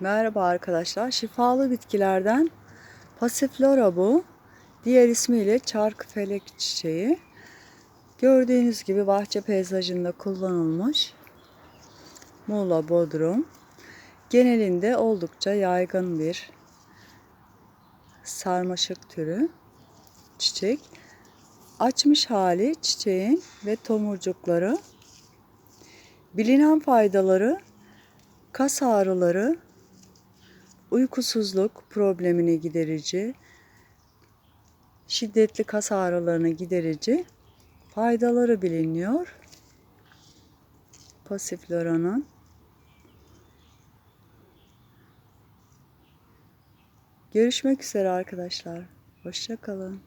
Merhaba arkadaşlar. Şifalı bitkilerden Passiflora bu. Diğer ismiyle çark felek çiçeği. Gördüğünüz gibi bahçe peyzajında kullanılmış. Muğla Bodrum. Genelinde oldukça yaygın bir sarmaşık türü çiçek. Açmış hali çiçeğin ve tomurcukları. Bilinen faydaları kas ağrıları, uykusuzluk problemini giderici, şiddetli kas ağrılarını giderici faydaları biliniyor. Pasiflora'nın Görüşmek üzere arkadaşlar. Hoşçakalın.